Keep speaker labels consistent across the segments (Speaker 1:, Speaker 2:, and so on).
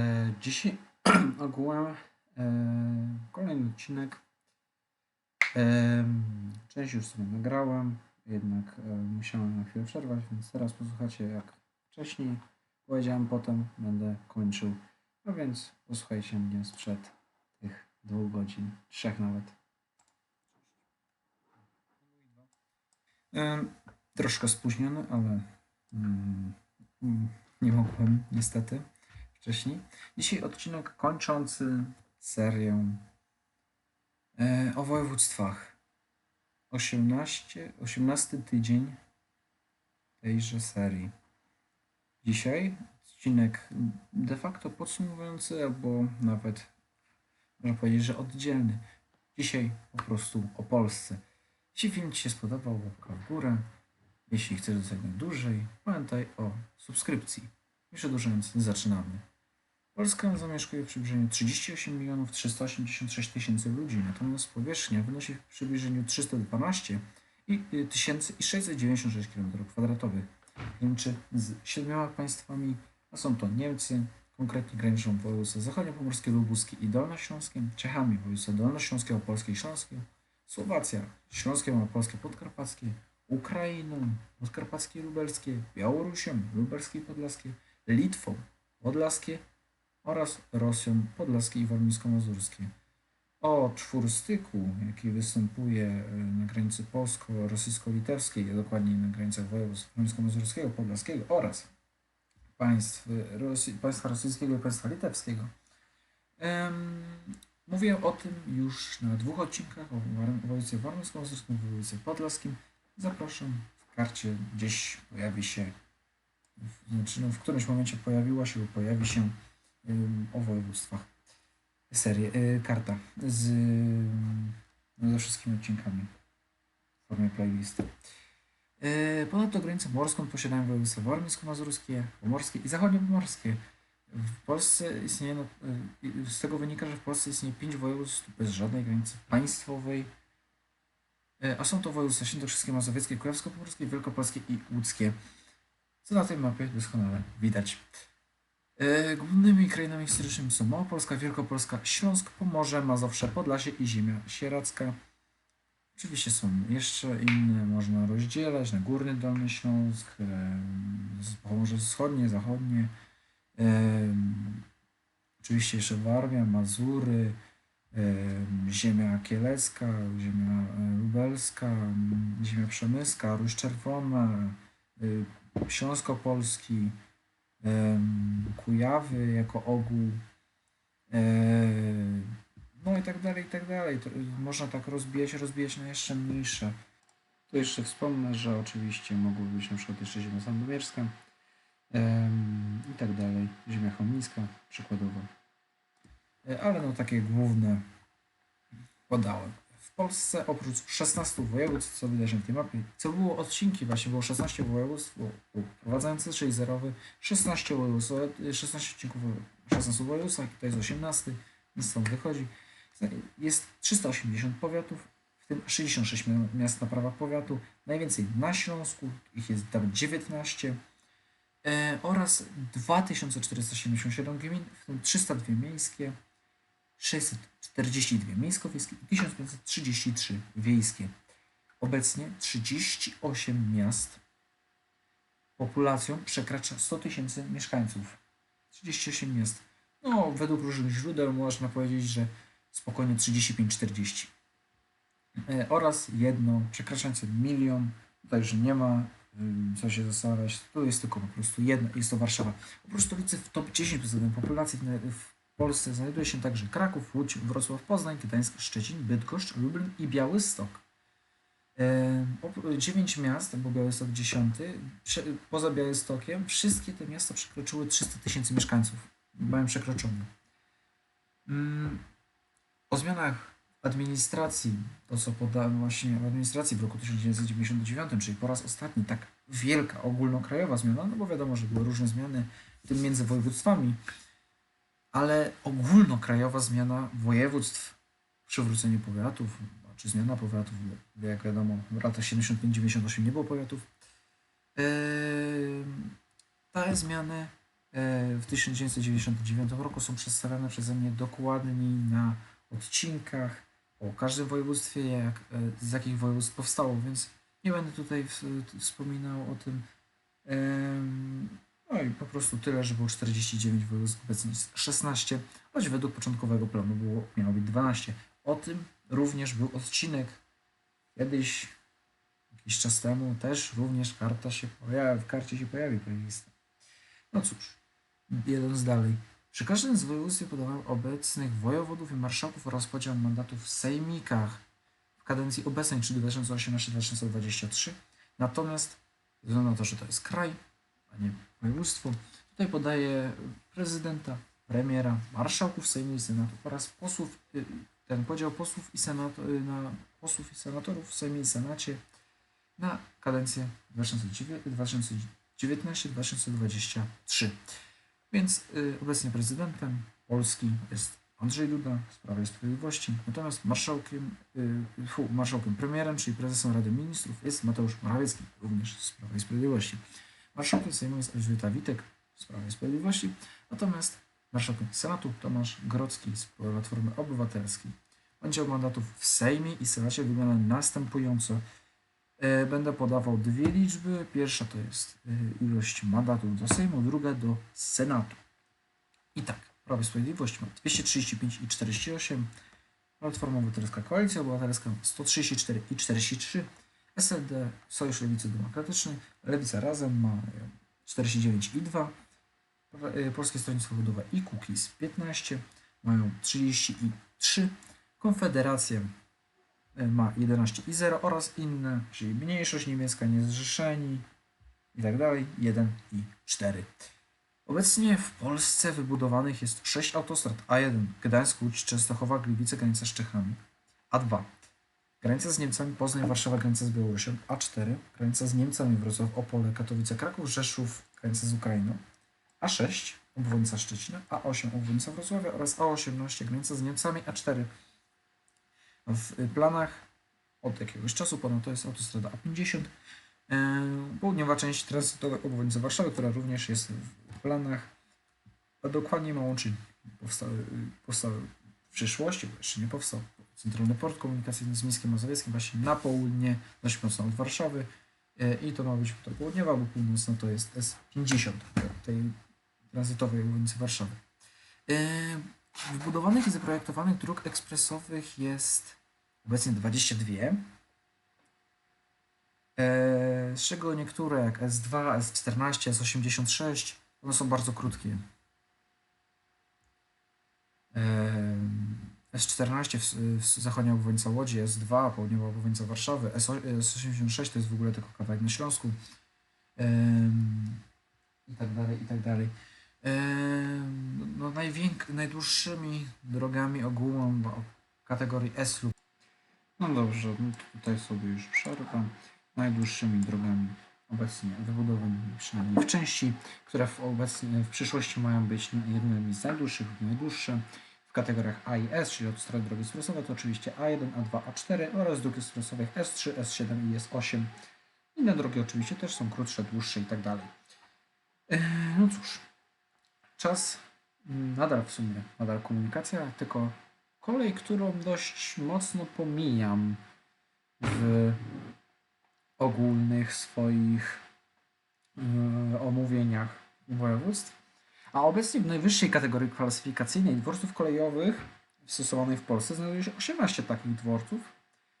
Speaker 1: E, Dzisiaj ogółem kolejny odcinek. E, Część już sobie nagrałem, jednak e, musiałem na chwilę przerwać, więc teraz posłuchacie jak wcześniej powiedziałem, potem będę kończył. A więc posłuchajcie mnie sprzed tych dwóch godzin, trzech nawet. Troszkę spóźniony, ale mm, nie mogłem niestety wcześniej. Dzisiaj odcinek kończący serię e, o województwach. 18, 18 tydzień tejże serii. Dzisiaj odcinek de facto podsumowujący, albo nawet można powiedzieć, że oddzielny. Dzisiaj po prostu o Polsce. Jeśli film Ci się spodobał, łapka w górę. Jeśli chcesz na dłużej, pamiętaj o subskrypcji. Nie przedłużając, zaczynamy. Polska zamieszkuje w przybliżeniu 38 milionów 386 tysięcy ludzi, natomiast powierzchnia wynosi w przybliżeniu 312 i y, tysięcy i 696 km2. Graniczy z siedmioma państwami, a są to Niemcy, konkretnie graniczą województwa zachodniopomorskie, lubuskie i dolnośląskie, Czechami województwa dolnośląskie, opolskie i śląskie, Słowacja, śląskie, małopolskie, podkarpackie, Ukrainą, podkarpackie lubelskie, Białorusią, lubelskie i podlaskie, Litwą, podlaskie oraz Rosją podlaskie i warmińsko-mazurskie. O czwórstyku, jaki występuje e, na granicy polsko-rosyjsko-litewskiej, a dokładniej na granicach województw warmińsko-mazurskiego, podlaskiego oraz państw, Rosji, państwa rosyjskiego i państwa litewskiego. Mówię o tym już na dwóch odcinkach, o województwie warmińsko-mazurskim, o województwie podlaskim. Zapraszam, w karcie gdzieś pojawi się, znaczy no, w którymś momencie pojawiła się lub pojawi się o województwach serię, y, karta z, no, ze wszystkimi odcinkami w formie playlisty. Y, Ponadto granicę morską posiadają województwa warmińsko-mazurskie, pomorskie i zachodniopomorskie. W Polsce istnieje, y, z tego wynika, że w Polsce istnieje pięć województw bez żadnej granicy państwowej, a są to województwa świętokrzyskie, mazowieckie, kujawsko-pomorskie, wielkopolskie i łódzkie. Co na tej mapie doskonale widać. E, Głównymi krainami historycznymi są Małopolska, Wielkopolska, Śląsk, Pomorze, Mazowsze, Podlasie i Ziemia Sieradzka. Oczywiście są jeszcze inne, można rozdzielać na Górny Dolny Śląsk, z- Pomorze Wschodnie, Zachodnie. em, Oczywiście jeszcze Warmia, Mazury, em, Ziemia Kielecka, Ziemia e, Lubelska, m, Ziemia Przemyska, Ruś Czerwona, Śląskopolski, Kujawy jako ogół, no i tak dalej, i tak dalej. To, można tak rozbijać, rozbijać na jeszcze mniejsze. Tu jeszcze wspomnę, że oczywiście mogłoby być na przykład jeszcze ziemia sandomierska i tak dalej, ziemia chomnicka przykładowo. E, Ale no takie główne podałem. Polsce oprócz 16 województw, co widać na tej mapie, co było odcinki, właśnie było 16 województw, wprowadzający 6 zerowy, 16 województw, e, 16 odcinków o 16 województwach, to jest 18, nic stąd wychodzi. Jest 380 powiatów, w tym 66 mi- miast na prawach powiatu, najwięcej na Śląsku, ich jest tam 19, e, oraz 2477 gmin, w tym 302 miejskie, 642 miejsko-wiejskie i 1533 wiejskie. Obecnie 38 miast populacją przekracza 100 tysięcy mieszkańców. 38 miast. No, według różnych źródeł można powiedzieć, że spokojnie 35-40. E, oraz jedno przekraczające milion. Tutaj już nie ma co się zastanawiać. Tu jest tylko po prostu jedno, jest to Warszawa. Oprócz stolicy w top 10 pod względem populacji w, w Polsce znajduje się także Kraków, Łódź, Wrocław, Poznań, Gdańsk, Szczecin, Bydgoszcz, Lublin i Białystok. Op- Dziewięć miast, bo Białystok dziesiąty, poza Białystokiem, wszystkie te miasta przekroczyły 300 tysięcy mieszkańców. Mają przekroczone. Mm, O zmianach w administracji, to co podałem właśnie w administracji w roku 1999, czyli po raz ostatni tak wielka, ogólnokrajowa zmiana, no bo wiadomo, że były różne zmiany, w tym między województwami, ale ogólnokrajowa zmiana województw, przywrócenie powiatów, czy zmiana powiatów, bo jak wiadomo, w latach 75-98 nie było powiatów. Em, Te zmiany e, w 1999 roku są przedstawiane przeze mnie dokładniej na odcinkach o każdym województwie, jak, e, z jakich województw powstało, więc nie będę tutaj wspominał o tym. No i po prostu tyle, że było 49 województw, obecnie jest 16, choć według początkowego planu było, miało być 12. O tym również był odcinek kiedyś, jakiś czas temu, też również karta się pojawi, w karcie się pojawi playlista. No cóż, jedąc dalej. Przy każdym z województwie podawał obecnych wojewodów i marszałków oraz podział mandatów w sejmikach w kadencji obecnej, czyli 2018-2023. Natomiast, względu na to, że to jest kraj, a nie województwo, tutaj podaje prezydenta, premiera, marszałków Sejmu i Senatu oraz posłów, y, ten podział posłów i senato, y, na posłów i senatorów w Sejmie i Senacie na kadencję 2019-2023. Więc y, obecnie prezydentem Polski jest Andrzej Duda z Prawa i Sprawiedliwości, natomiast marszałkiem, y, fu, marszałkiem premierem, czyli prezesem Rady Ministrów jest Mateusz Morawiecki, również z Prawa i Sprawiedliwości. Marszałkiem Sejmu jest Elżbieta Witek z Prawa i Sprawiedliwości, natomiast marszałkiem Senatu Tomasz Grodzki z Platformy Obywatelskiej. Podział mandatów w Sejmie i Senacie wygląda następująco. E, Będę podawał dwie liczby. Pierwsza to jest e, ilość mandatów do Sejmu, druga do Senatu. I tak, Prawo i Sprawiedliwość ma 235 i 48, Platforma Obywatelska Koalicja Obywatelska ma 134 i 43, SLD Sojusz Lewicy Demokratycznej, Lewica Razem ma e, 49 i 2, Pra- e, Polskie Stronnictwo Ludowe i Kukiz 15 mają 30 i 3, Konfederacja e, ma 11 i 0 oraz inne, czyli mniejszość niemiecka, niezrzeszeni i tak dalej, 1 i 4. Obecnie w Polsce wybudowanych jest 6 autostrad A1 Gdańsk, Łódź, Częstochowa, Gliwice, granica z Czechami, A2 granica z Niemcami, Poznań, Warszawa, granica z Białorusią, A4 granica z Niemcami, Wrocław, Opole, Katowice, Kraków, Rzeszów, granica z Ukrainą, A6 obwodnica Szczecina, A8 obwodnica Wrocławia oraz A18 granica z Niemcami, A4 w planach od jakiegoś czasu ponad to jest autostrada A50. E, Południowa część tranzytowej obwodnicy Warszawy, która również jest w planach, a dokładnie ma łączyć powstały, powstały w przyszłości, bo jeszcze nie powstał centralny port komunikacyjny z Mińskiem Mazowieckim właśnie na południe, dość mocno od Warszawy E, i to ma być południowa, bo północna to jest S50 tej tranzytowej obwodnicy Warszawy. E, Wybudowanych i zaprojektowanych dróg ekspresowych jest obecnie 22. E, z czego niektóre jak S2, S14, S86, one są bardzo krótkie. E, S14 w, w zachodnia obwodnica Łodzi, S2 południowa obwodnica Warszawy, S8, S86 to jest w ogóle tylko kawałek na Śląsku. I tak dalej, i tak dalej. No, najdłuższymi drogami ogółem kategorii S lub no dobrze, no tutaj sobie już przerwę. Najdłuższymi drogami obecnie wybudowanymi, przynajmniej w części, które w, obecnie, w przyszłości mają być jednymi z najdłuższych lub najdłuższe. W kategoriach A i S, czyli autostrady drogi ekspresowe, to oczywiście A1, A2, A4 oraz dróg ekspresowych S3, S7 i S8. Inne drogi oczywiście też są krótsze, dłuższe i tak dalej. No cóż, czas mm, nadal w sumie, nadal komunikacja, tylko kolej, którą dość mocno pomijam w ogólnych swoich e, omówieniach województw. A obecnie w najwyższej kategorii klasyfikacyjnej dworców kolejowych stosowanej w Polsce znajduje się 18 takich dworców,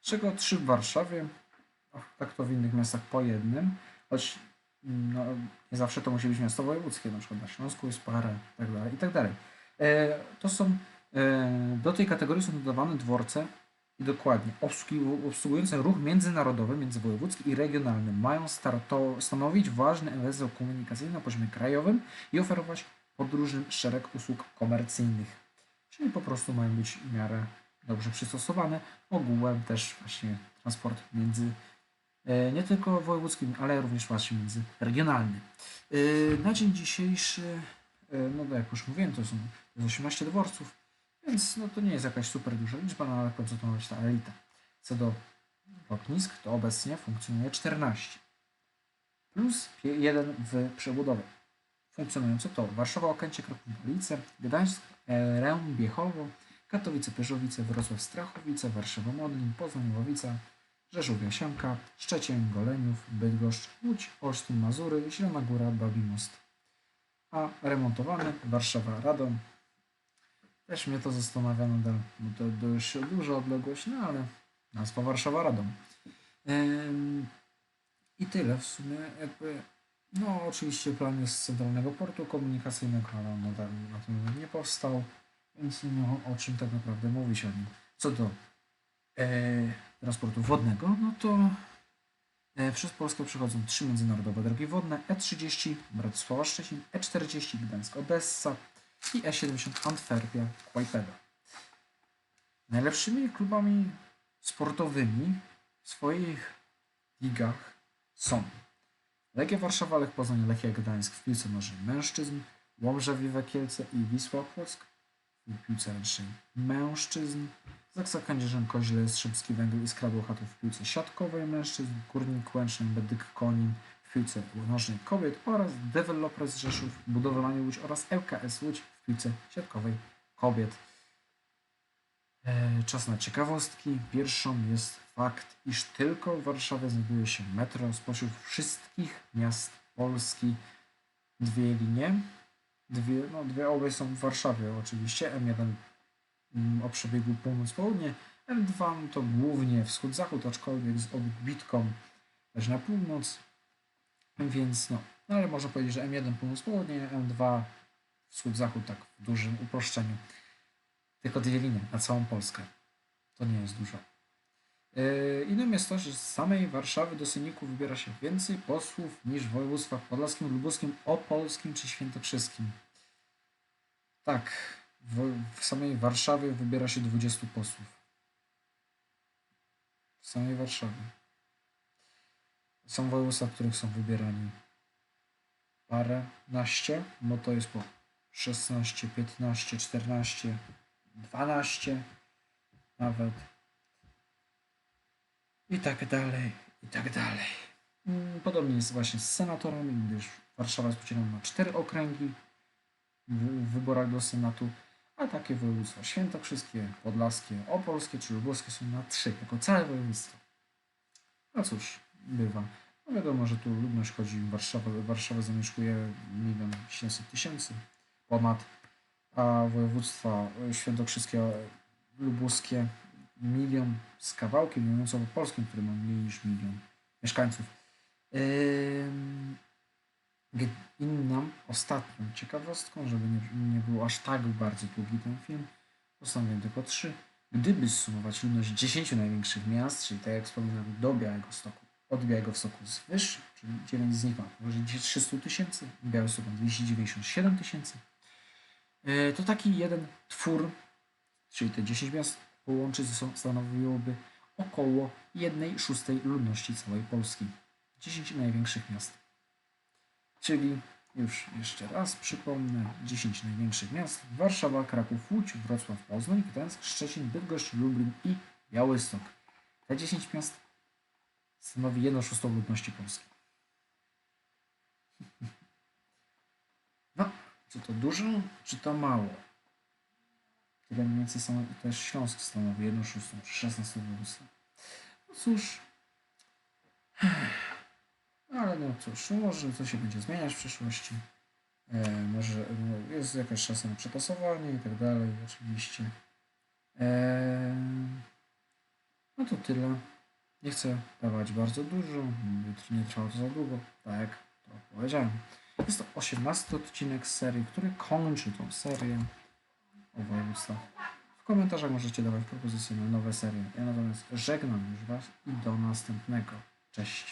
Speaker 1: z czego 3 w Warszawie, tak to w innych miastach po jednym, choć mm, no, nie zawsze to musi być miasto wojewódzkie, na przykład na Śląsku jest parę, i tak dalej, i tak. E, To są, e, do tej kategorii są dodawane dworce i dokładnie obsługujące ruch międzynarodowy, międzywojewódzki i regionalny mają starto, stanowić ważny węzeł komunikacyjny na poziomie krajowym i oferować podróżnym szereg usług komercyjnych. Czyli po prostu mają być w miarę dobrze przystosowane. Ogółem też właśnie transport między e, nie tylko wojewódzkim, ale również właśnie międzyregionalny. E, Na dzień dzisiejszy, e, no tak jak już mówiłem, to są to jest 18 dworców, więc no to nie jest jakaś super duża liczba, no ale w końcu to ma być ta elita. Co do lotnisk, to obecnie funkcjonuje 14. Plus jeden w przebudowie. funkcjonujące to Warszawa, Okęcie, Kraków, Police, Gdańsk, Ręb, Biechowo, Katowice, Pyrzowice, Wrocław, Strachowice, Warszawa, Modlin, Poznań, Łowica, Rzeszów, Jasienka, Szczecin, Goleniów, Bydgoszcz, Łódź, Olsztyn, Mazury, Zielona Góra. A remontowane Warszawa, Radom. Też mnie to zastanawia nadal, bo to dość duża odległość, no ale nazwa Warszawa, Radom. I tyle w sumie jakby no, oczywiście plan jest z centralnego portu komunikacyjnego, ale on nadal na tym nie powstał, więc nie ma o czym tak naprawdę mówić o nim. Co do e, transportu wodnego, no to e, przez Polskę przechodzą trzy międzynarodowe drogi wodne: E30 Bratysława Szczecin, E40 Gdańsk Odessa i E70 Antwerpia Kłajpeda. Najlepszymi klubami sportowymi w swoich ligach są Legia Warszawa, Lech Poznań, Lechia Gdańsk w piłce nożnej mężczyzn, Łomża Wiwe Kielce i Wisła Płock w piłce ręcznej mężczyzn, Zaksa Kędzierzyn, Koźle, Strzemski Węgiel i Skra Bełchatów w piłce siatkowej mężczyzn, Górnik Łęczny, Bedyk Konin piłce nożnej kobiet oraz Developers Rzeszów, Budowlanie Łódź oraz LKS Łódź w piłce siatkowej kobiet. E, Czas na ciekawostki. Pierwszą jest fakt, iż tylko w Warszawie znajduje się metro spośród wszystkich miast Polski. Dwie linie, dwie, no dwie obie są w Warszawie oczywiście. M1 mm, o przebiegu północ-południe, M2 no to głównie wschód-zachód, aczkolwiek z odbitką też na północ. Więc no, no ale można powiedzieć, że M1 północ-południe, M2 wschód-zachód tak w dużym uproszczeniu. Tylko dwie linie na całą Polskę. To nie jest dużo. Yy, Innym jest to, że z samej Warszawy do Syniku wybiera się więcej posłów niż w województwach podlaskim, lubuskim, opolskim czy świętokrzyskim. Tak, w, w samej Warszawie wybiera się 20 posłów. W samej Warszawie. Są województwa, w których są wybierani paręnaście, bo to jest po 16, 15, 14, 12 nawet. I tak dalej, i tak dalej. Mm, Podobnie jest właśnie z senatorami, gdyż Warszawa jest podzielona na cztery okręgi w wyborach do Senatu, a takie województwa świętokrzyskie, podlaskie, opolskie czy lubuskie są na trzy, jako całe województwo. No cóż, bywa. No wiadomo, że tu ludność chodzi, Warszawa, Warszawa zamieszkuje milion 700 tysięcy ponad, a województwa świętokrzyskie, lubuskie milion z kawałkiem, mówiąc polskim, który ma mniej niż milion mieszkańców. Inną, ostatnią ciekawostką, żeby nie, nie był aż tak bardzo długi ten film, postanowiłem tylko trzy. Gdyby zsumować ludność 10 największych miast, czyli tak jak wspominałem, do Białegostoku, od Białegostoku z wyższych, czyli 9 z nich ma powyżej 300 tysięcy, Białystok ma 297 tysięcy, yy, to taki jeden twór, czyli te 10 miast połączyć ze sobą stanowiłoby około 1 szóstej ludności całej Polski. 10 największych miast. Czyli już jeszcze raz przypomnę, 10 największych miast Warszawa, Kraków, Łódź, Wrocław, Poznań, Gdańsk, Szczecin, Bydgoszcz, Lublin i Białystok. Te 10 miast stanowi 1 szóstą ludności Polski. No, czy to dużo, czy to mało? Tyle mniej więcej samo, też Śląsk stanowi 1 szóstą, czy 16 województwa. No cóż, ale no cóż, może to się będzie zmieniać w przyszłości. E, może no, jest jakaś szansa na przetasowanie i tak dalej, oczywiście. E, no to tyle. Nie chcę dawać bardzo dużo, nie trwało to za długo, tak jak to powiedziałem. Jest to 18 odcinek z serii, który kończy tą serię o województwach. W komentarzach możecie dawać propozycje na nowe serie. Ja natomiast żegnam już Was i do następnego. Cześć.